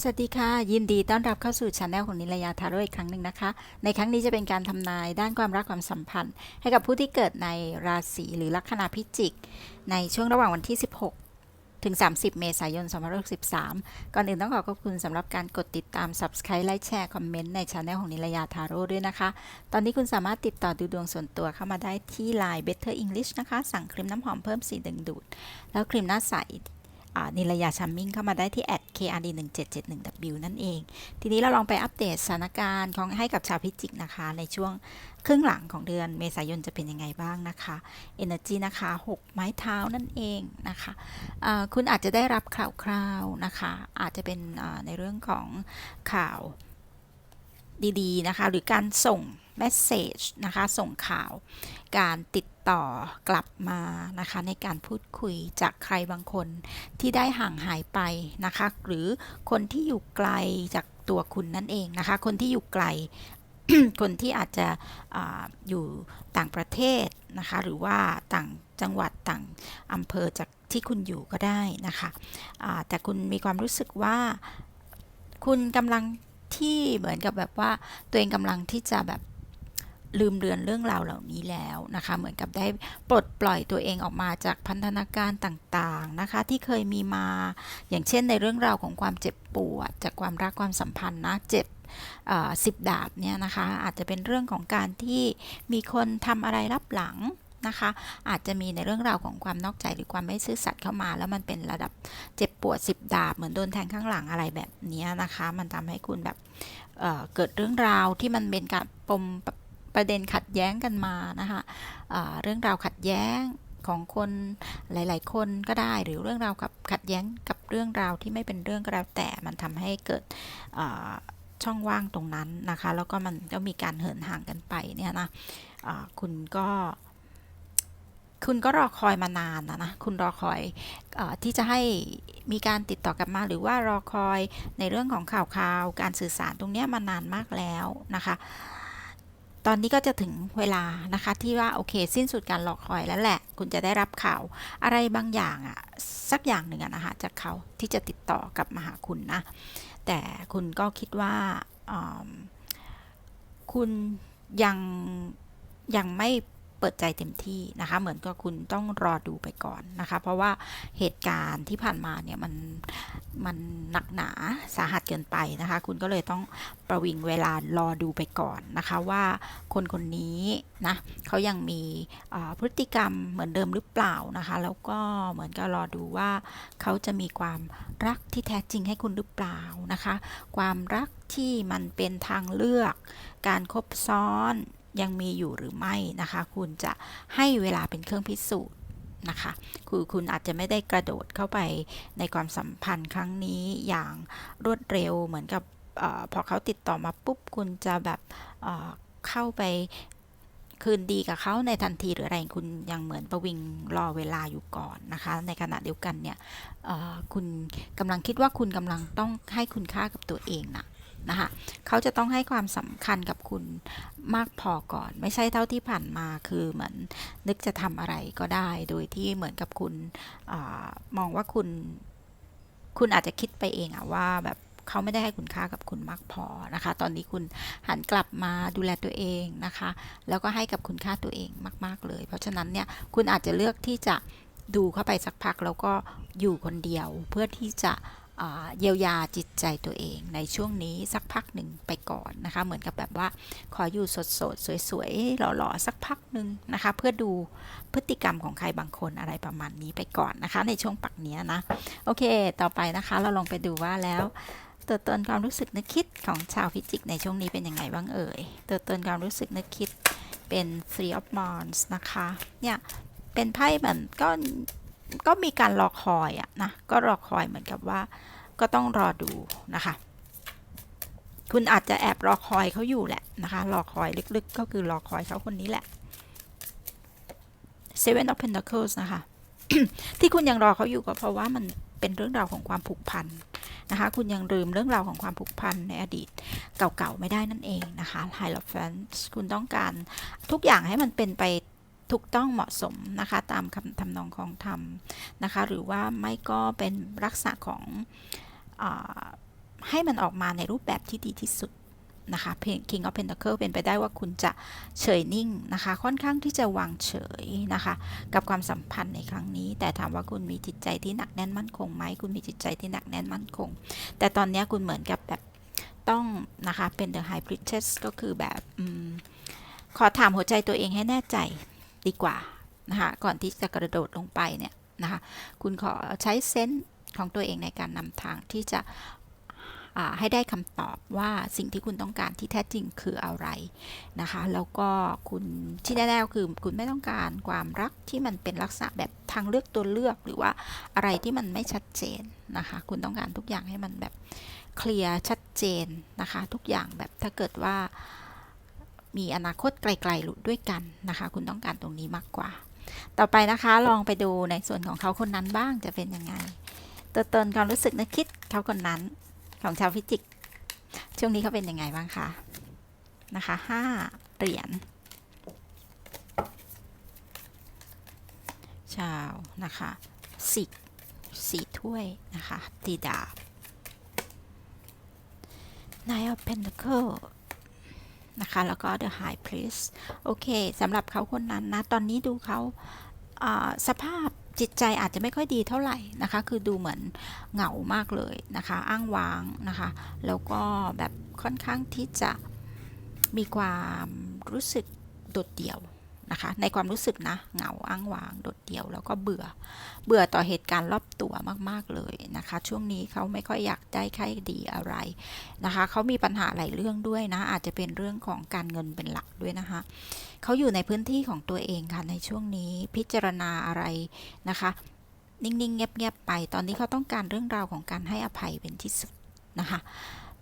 สวัสดีค่ะ ยินดีต้อนรับเข้าสู่ช anel ของนิลยาทาโร่อีกครั้งหนึ่งนะคะ ในครั้งนี้จะเป็นการทำนายด้านความรักความสัมพันธ์ ให้กับผู้ที่เกิดในราศีหรือลัคนาพิจิก ในช่วงระหว่างวันที่ 16 ถึง 30 เมษายน 2563 ก่อนอื่นต้องขอขอบคุณสำหรับการกดติดตาม Subscribe ไลค์แชร์คอมเมนต์ในช anel ของนิลยาทาโร่ด้วยนะคะ ตอนนี้คุณสามารถติดต่อดูดวงส่วนตัวเข้ามาได้ที่ Line Better English นะคะ สั่งครีมน้ำหอมเพิ่มสีดึงดูด แล้วครีมหน้าใสนิลยาชัมมิ่งเข้ามาได้ที่แอ @krd 1 7 7 1 w นั่นเอง ทีนี้เราลองไปอัปเดตสถานการณ์ของให้กับชาวพิจิกนะคะ ในช่วงครึ่งหลังของเดือนเมษายนจะเป็นยังไงบ้างนะคะ Energy นะคะ 6 ไม้เท้านั่นเองนะคะอ่าคุณอาจจะได้รับข่าวคราวนะคะ อาจจะเป็นในเรื่องของข่าวดี ๆ นะคะ หรือการส่งเมสเซจนะคะ ส่งข่าว การติด ต่อกลับมานะคะ ในการพูดคุยจากใครบางคนที่ได้ห่างหายไปนะคะ หรือคนที่อยู่ไกลจากตัวคุณนั่นเองนะคะ คนที่อยู่ไกล คนที่อาจจะออยู่ต่างประเทศนะคะ หรือว่าต่างจังหวัดต่างอำเภอจากที่คุณอยู่ก็ได้นะคะแต่คุณมีความรู้สึกว่า คุณกำลังที่เหมือนกับแบบว่าตัวเองกำลังที่จะแบบ ลืมเลือนเรื่องราวเหล่านี้แล้วนะคะ เหมือนกับได้ปลดปล่อยตัวเองออกมาจากพันธนาการต่างๆนะคะ ที่เคยมีมา อย่างเช่นในเรื่องราวของความเจ็บปวด จากความรักความสัมพันธ์นะเจ็บสิบดาบเนี่ยนะคะ อาจจะเป็นเรื่องของการที่มีคนทำอะไรรับหลังนะคะอาจจะมีในเรื่องราวของความนอกใจหรือความไม่ซื่อสัตย์เข้ามา แล้วมันเป็นระดับเจ็บปวดสิบดาบ เหมือนโดนแทงข้างหลังอะไรแบบนี้นะคะ มันทำให้คุณแบบเเกิดเรื่องราวที่มันเป็นการปม ประเด็นขัดแย้งกันมานะคะอ่าเรื่องราวขัดแย้งของคนหลาย ๆ คนก็ได้หรือเรื่องราวกับขัดแย้งกับเรื่องราวที่ไม่เป็นเรื่องก็แล้วแต่มันทำให้เกิดช่องว่างตรงนั้นนะคะ แล้วก็มันก็มีการเหินห่างกันไปเนี่ยนะอ่าคุณก็คุณก็รอคอยมานานนะนะ คุณรอคอยอที่จะให้มีการติดต่อกลับมา หรือว่ารอคอยในเรื่องของข่าวคราว การสื่อสารตรงนี้มานานมากแล้วนะคะ ตอนนี้ก็จะถึงเวลานะคะที่ว่าโอเค สิ้นสุดการรอคอยแล้วแหละ คุณจะได้รับข่าวอะไรบางอย่างอะสักอย่างหนึ่งอะนะคะจากเขาที่จะติดต่อกลับมาหาคุณนะ แต่คุณก็คิดว่าคุณยังยังไม่ เปิดใจเต็มที่นะคะ เหมือนกับคุณต้องรอดูไปก่อนนะคะ เพราะว่าเหตุการณ์ที่ผ่านมาเนี่ยมันมันหนักหนาสาหัสเกินไปนะคะ คุณก็เลยต้องประวิงเวลารอดูไปก่อนนะคะว่าคนคนนี้นะเขายังมีพฤติกรรมเหมือนเดิมหรือเปล่านะคะ แล้วก็เหมือนกับรอดูว่าเขาจะมีความรักที่แท้จริงให้คุณหรือเปล่านะคะ ความรักที่มันเป็นทางเลือก การคบซ้อน ยังมีอยู่หรือไม่นะคะ คุณจะให้เวลาเป็นเครื่องพิสูจน์นะคะคือคุณอาจจะไม่ได้กระโดดเข้าไปในความสัมพันธ์ครั้งนี้อย่างรวดเร็วเหมือนกับออพอเขาติดต่อมาปุ๊บคุณจะแบบเเข้าไปคืนดีกับเขาในทันทีหรืออะไรคุณยังเหมือนประวิงรอเวลาอยู่ก่อนนะคะ ในขณะเดียวกันเนี่ยคุณกำลังคิดว่าคุณกำลังต้องให้คุณค่ากับตัวเองนะ นะคะเขาจะต้องให้ความสำคัญกับคุณมากพอก่อน ไม่ใช่เท่าที่ผ่านมาคือเหมือนนึกจะทำอะไรก็ได้ โดยที่เหมือนกับคุณอมองว่าคุณ คุณอาจจะคิดไปเองอะว่าแบบเขาไม่ได้ให้คุณค่ากับคุณมากพอนะคะ ตอนนี้คุณหันกลับมาดูแลตัวเองนะคะ แล้วก็ให้กับคุณค่าตัวเองมาก ๆ เลย เพราะฉะนั้นเนี่ยคุณอาจจะเลือกที่จะดูเข้าไปสักพักแล้วก็อยู่คนเดียวเพื่อที่จะ เยียวยาจิตใจตัวเอง ในช่วงนี้สักพักหนึ่งไปก่อนนะคะ เหมือนกับแบบว่าขออยู่สดๆสวยๆหล่อๆสักพักหนึ่งนะคะ เพื่อดูพฤติกรรมของใครบางคนอะไรประมาณนี้ไปก่อนนะคะ ในช่วงปักเนี้ยนะ โอเค ต่อไปนะคะเราลองไปดูว่าแล้วตัวตนความรู้สึกนึกคิดของชาวพิจิกในช่วงนี้เป็นยังไงบ้างเอ่ย ตัวตนความรู้สึกนึกคิดเป็น three of wands นะคะ เนี่ย เป็นไพ่เหมือนก็ ก็มีการรอคอยอะนะก็รอคอยเหมือนกับว่า ก็ต้องรอดูนะคะ คุณอาจจะแอบรอคอยเขาอยู่แหละนะคะ รอคอยลึกๆ ก็คือรอคอยเขาคนนี้แหละ Seven of Pentacles นะคะ ที่คุณยังรอเขาอยู่ก็เพราะว่ามันเป็นเรื่องราวของความผูกพันนะคะ คุณยังลืมเรื่องราวของความผูกพันในอดีตเก่าๆไม่ได้นั่นเองนะคะ Hierophant คุณต้องการทุกอย่างให้มันเป็นไป ถูกต้องเหมาะสมนะคะตามคำทำนองของธรรมนะคะ หรือว่าไม่ก็เป็นลักษณะของอให้มันออกมาในรูปแบบที่ดีที่สุดนะคะ King of Pentacle เป็นไปได้ว่าคุณจะเฉยนิ่งนะคะ ค่อนข้างที่จะวางเฉยนะคะ กับความสัมพันธ์ในครั้งนี้ แต่ถามว่าคุณมีจิตใจที่หนักแน่นมั่นคงไหมคุณมีจิตใจที่หนักแน่นมั่นคง แต่ตอนนี้คุณเหมือนกับแบบต้องนะคะเป็น the high priestess ก็คือแบบอขอถามหัวใจตัวเองให้แน่ใจ ดีกว่านะคะก่อนที่จะกระโดดลงไปเนี่ยนะคะคุณขอใช้เซนส์ของตัวเองในการนำทางที่จะให้ได้คำตอบว่าสิ่งที่คุณต้องการที่แท้จริงคืออะไรนะคะ แล้วก็คุณที่แน่ๆคือคุณไม่ต้องการความรักที่มันเป็นลักษณะแบบทางเลือกตัวเลือกหรือว่าอะไรที่มันไม่ชัดเจนนะคะ คุณต้องการทุกอย่างให้มันแบบเคลียร์ชัดเจนนะคะ ทุกอย่างแบบถ้าเกิดว่า มีอนาคตไกลๆหลุดด้วยกันนะคะ คุณต้องการตรงนี้มากกว่า ต่อไปนะคะลองไปดูในส่วนของเขาคนนั้นบ้างจะเป็นยังไงตัวตนความรู้สึกนึกคิดเขาคนนั้นของชาวพิจิก ช่วงนี้เขาเป็นยังไงบ้างคะนะคะห้าเหรียญชาวนะคะสิสี่ถ้วยนะคะตีดาบ Nine of Pentacle นะคะ แล้วก็ The High Priest โอเคสำหรับเขาคนนั้นนะ ตอนนี้ดูเขาอ่าสภาพจิตใจอาจจะไม่ค่อยดีเท่าไหร่นะคะ คือดูเหมือนเหงามากเลยนะคะ อ้างว้างนะคะ แล้วก็แบบค่อนข้างที่จะมีความรู้สึกโดดเดี่ยว นะคะ ในความรู้สึกนะเหงาอ้างว้างโดดเดี่ยวแล้วก็เบื่อ เบื่อต่อเหตุการณ์รอบตัวมากๆเลยนะคะ ช่วงนี้เขาไม่ค่อยอยากได้ใครดีอะไรนะคะเขามีปัญหาหลายเรื่องด้วยนะ อาจจะเป็นเรื่องของการเงินเป็นหลักด้วยนะคะเขาอยู่ในพื้นที่ของตัวเองค่ะในช่วงนี้พิจารณาอะไรนะคะ นิ่งๆเงียบๆไป ตอนนี้เขาต้องการเรื่องราวของการให้อภัยเป็นที่สุดนะคะ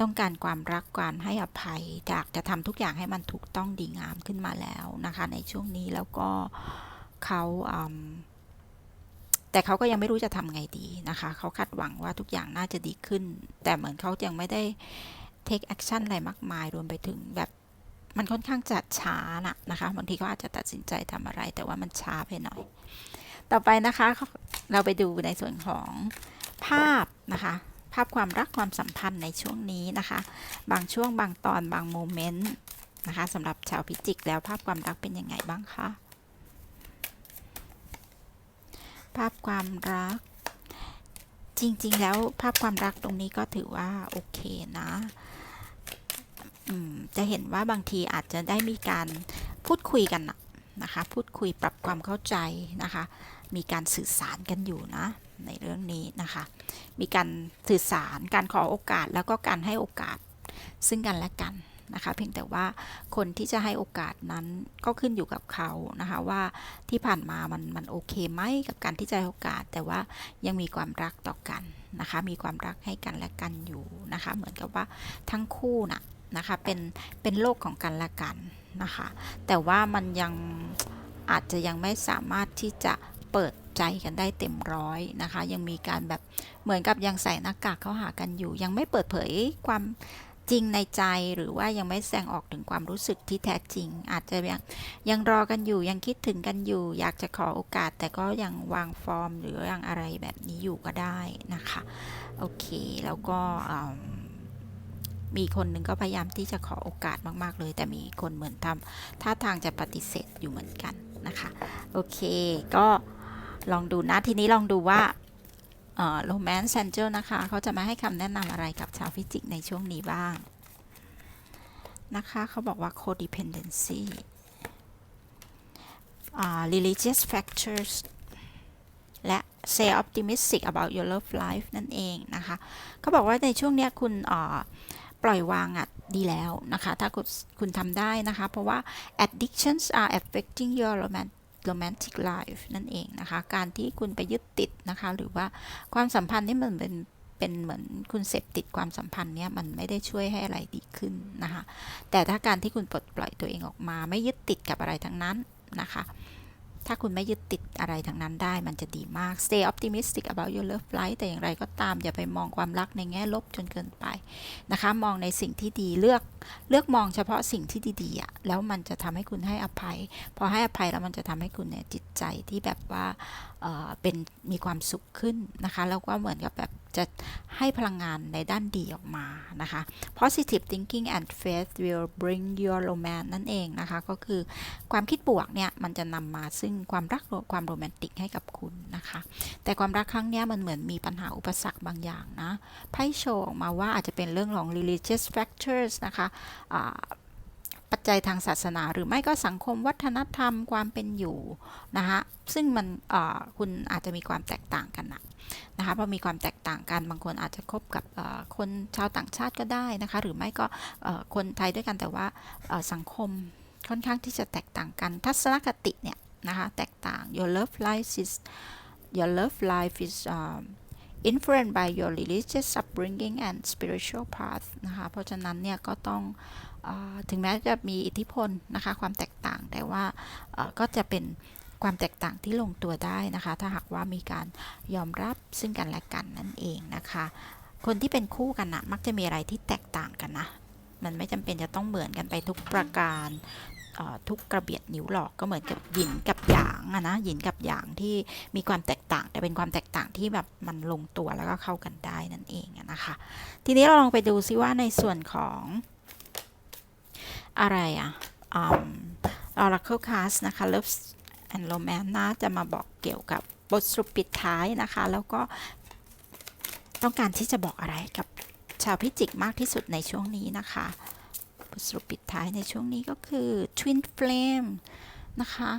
ต้องการความรักการให้อภัยอยากจะทำทุกอย่างให้มันถูกต้องดีงามขึ้นมาแล้วนะคะ ในช่วงนี้แล้วก็เขาแต่เขาก็ยังไม่รู้จะทำไงดีนะคะ เขาคาดหวังว่าทุกอย่างน่าจะดีขึ้น แต่เหมือนเขายังไม่ได้ take action อะไรมากมาย รวมไปถึงแบบมันค่อนข้างจะช้านะนะคะบางทีเขาอาจจะตัดสินใจทำอะไร แต่ว่ามันช้าไปหน่อย ต่อไปนะคะ เราไปดูในส่วนของภาพนะคะ ภาพความรักความสัมพันธ์ในช่วงนี้นะคะ บางช่วงบางตอนบางโมเมนต์นะคะสำหรับชาวพิจิกแล้วภาพความรักเป็นยังไงบ้างคะภาพความรัก จริงๆ แล้วภาพความรักตรงนี้ก็ถือว่าโอเคนะจะเห็นว่าบางทีอาจจะได้มีการพูดคุยกันนะคะ พูดคุยปรับความเข้าใจนะคะ มีการสื่อสารกันอยู่นะ ในเรื่องนี้นะคะ มีการสื่อสารการขอโอกาสแล้วก็การให้โอกาสซึ่งกันและกันนะคะ เพียงแต่ว่าคนที่จะให้โอกาสนั้นก็ขึ้นอยู่กับเขานะคะว่าที่ผ่านมามันมันโอเคไหมกับการที่จะให้โอกาส แต่ว่ายังมีความรักต่อกันนะคะ มีความรักให้กันและกันอยู่นะคะ เหมือนกับว่าทั้งคู่น่ะนะคะเป็นเป็นโลกของกันและกันนะคะ แต่ว่ามันยังอาจจะยังไม่สามารถที่จะเปิด ใจกันได้เต็มร้อยนะคะ ยังมีการแบบเหมือนกับยังใส่หน้ากากเข้าหากันอยู่ ยังไม่เปิดเผยความจริงในใจหรือว่ายังไม่แสดงออกถึงความรู้สึกที่แท้จริง อาจจะยังยังรอกันอยู่ยังคิดถึงกันอยู่ อยากจะขอโอกาส แต่ก็ยังวางฟอร์ม หรือยังอะไรแบบนี้อยู่ก็ได้นะคะโอเคแล้วก็มีคนหนึ่งก็พยายามที่จะขอโอกาสมาก ๆ เลย แต่มีคนเหมือนทำท่าทางจะปฏิเสธอยู่เหมือนกันนะคะ โอเค ก็ ลองดูนะทีนี้ลองดูว่าโรแมนต์เซนเจอร์นะคะเขาจะมาให้คำแนะนำอะไรกับชาวฟิจิกในช่วงนี้บ้าง นะคะเขาบอกว่า codependency uh, religious factors และ say optimistic about your love life นั่นเองนะคะเขาบอกว่าในช่วงนี้คุณปล่อยวางอะดีแล้วนะคะ ถ้าคุณคุณทำได้นะคะ เพราะว่า addictions are affecting your romantic romantic life นั่นเองนะคะ การที่คุณไปยึดติดนะคะ หรือว่าความสัมพันธ์นี่มันเป็นเป็นเหมือนคุณเสพติดความสัมพันธ์เนี่ยมันไม่ได้ช่วยให้อะไรดีขึ้นนะคะ แต่ถ้าการที่คุณปลดปล่อยตัวเองออกมา ไม่ยึดติดกับอะไรทั้งนั้นนะคะ ถ้าคุณไม่ยึดติดอะไรทั้งนั้นได้มันจะดีมาก stay optimistic about your love life แต่อย่างไรก็ตามอย่าไปมองความรักในแง่ลบจนเกินไปนะคะ มองในสิ่งที่ดีเลือกเลือกมองเฉพาะสิ่งที่ดีๆอะแล้วมันจะทำให้คุณให้อภัย พอให้อภัยแล้วมันจะทำให้คุณเนี่ยจิตใจที่แบบว่าเเป็นมีความสุขขึ้นนะคะ แล้วก็เหมือนกับแบบจะให้พลังงานในด้านดีออกมานะคะ positive thinking and faith will bring your romance นั่นเองนะคะ ก็คือความคิดบวกเนี่ยมันจะนำมาซึ่งความรักความโรแมนติกให้กับคุณนะคะ แต่ความรักครั้งนี้มันเหมือนมีปัญหาอุปสรรคบางอย่างนะไพ่โชว์ออกมาว่าอาจจะเป็นเรื่องของ religious factors นะคะ ปัจจัยทางศาสนา หรือไม่ก็สังคมวัฒนธรรมความเป็นอยู่นะคะซึ่งมันคุณอาจจะมีความแตกต่างกันนะนะคะพอมีความแตกต่างกันบางคนอาจจะคบกับคนชาวต่างชาติก็ได้นะคะหรือไม่ก็คนไทยด้วยกันแต่ว่าสังคมค่อนข้างที่จะแตกต่างกัน ทัศนคติเนี่ยนะคะแตกต่าง your love life is your love life is um, influenced by your religious upbringing and spiritual path นะคะ เพราะฉะนั้นเนี่ยก็ต้องอ ถึงแม้จะมีอิทธิพลนะคะความแตกต่างแต่ว่าก็จะเป็นความแตกต่างที่ลงตัวได้นะคะ ถ้าหากว่ามีการยอมรับซึ่งกันและกันนั่นเองนะคะ คนที่เป็นคู่กันนะมักจะมีอะไรที่แตกต่างกันนะ มันไม่จำเป็นจะต้องเหมือนกันไปทุกประการทุกกระเบียดนิ้วหรอกก็เหมือนกับหยินกับหยางอะนะหยินกับหยางที่มีความแตกต่าง แต่เป็นความแตกต่างที่แบบมันลงตัวแล้วก็เข้ากันได้นั่นเองนะคะ ทีนี้เราลองไปดูซิว่าในส่วนของ อะไรอะอืม Oracle Card นะคะ Love and Romance น่าจะมาบอกเกี่ยวกับบทสรุปปิดท้ายนะคะ แล้วก็ต้องการที่จะบอกอะไรกับชาวพิจิกมากที่สุดในช่วงนี้นะคะ บทสรุปปิดท้ายในช่วงนี้ก็คือ Twin Flame นะคะ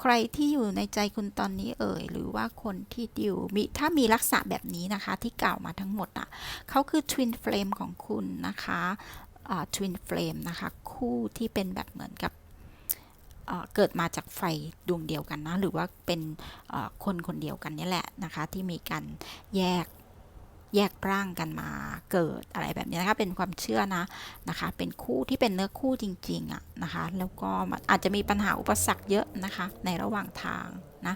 ใครที่อยู่ในใจคุณตอนนี้เอ่ย หรือว่าคนที่ดิวมีถ้ามีลักษณะแบบนี้นะคะที่กล่าวมาทั้งหมดอะเขาคือ Twin Flame ของคุณนะคะ อ่า Twin Flame นะคะ คู่ที่เป็นแบบเหมือนกับเกิดมาจากไฟดวงเดียวกันนะ หรือว่าเป็นคนคนเดียวกันนี่แหละนะคะ ที่มีการแยกแยกร่างกันมาเกิดอะไรแบบนี้นะคะเป็นความเชื่อนะนะคะ เป็นคู่ที่เป็นเนื้อคู่จริงๆอะนะคะ แล้วก็อาจจะมีปัญหาอุปสรรคเยอะนะคะ ในระหว่างทางนะ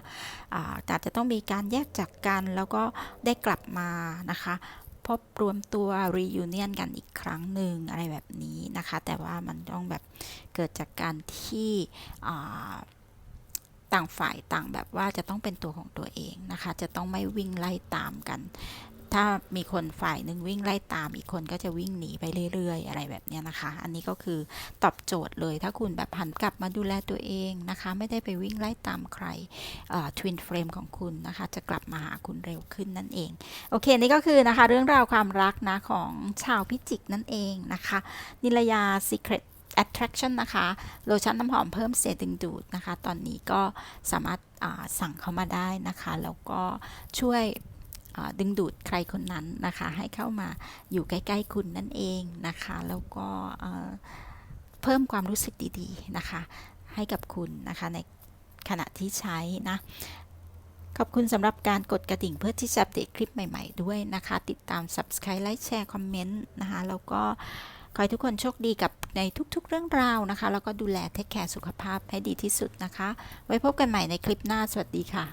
อาจจะต้องมีการแยกจากกันแล้วก็ได้กลับมานะคะ พบรวมตัวรียูเนียนกันอีกครั้งหนึ่งอะไรแบบนี้นะคะ แต่ว่ามันต้องแบบเกิดจากการที่ต่างฝ่ายต่างแบบว่าจะต้องเป็นตัวของตัวเองนะคะ จะต้องไม่วิ่งไล่ตามกัน ถ้ามีคนฝ่ายหนึ่งวิ่งไล่ตามอีกคนก็จะวิ่งหนีไปเรื่อย ๆ อะไรแบบนี้นะคะ อันนี้ก็คือตอบโจทย์เลยถ้าคุณแบบหันกลับมาดูแลตัวเองนะคะ ไม่ได้ไปวิ่งไล่ตามใครทวินเฟรมของคุณนะคะ จะกลับมาหาคุณเร็วขึ้นนั่นเอง โอเค นี่ก็คือนะคะ เรื่องราวความรักนะของชาวพิจิกนั่นเองนะคะ นิลยา Secret attraction นะคะ โลชั่นน้ำหอมเพิ่มเสียดึงดูดนะคะ ตอนนี้ก็สามารถสั่งเข้ามาได้นะคะ แล้วก็ช่วย ดึงดูดใครคนนั้นนะคะ ให้เข้ามาอยู่ใกล้ ๆ คุณนั่นเองนะคะ แล้วก็เพิ่มความรู้สึกดีๆนะคะ ให้กับคุณนะคะในขณะที่ใช้นะขอบคุณสำหรับการกดกระดิ่งเพื่อที่จะอัปเดตคลิปใหม่ๆด้วยนะคะ ติดตาม Subscribe ไลค์แชร์คอมเมนต์นะคะแล้วก็ขอให้ทุกคนโชคดีกับในทุกๆเรื่องราวนะคะ แล้วก็ดูแลเทคแคร์สุขภาพให้ดีที่สุดนะคะ ไว้พบกันใหม่ในคลิปหน้า สวัสดีค่ะ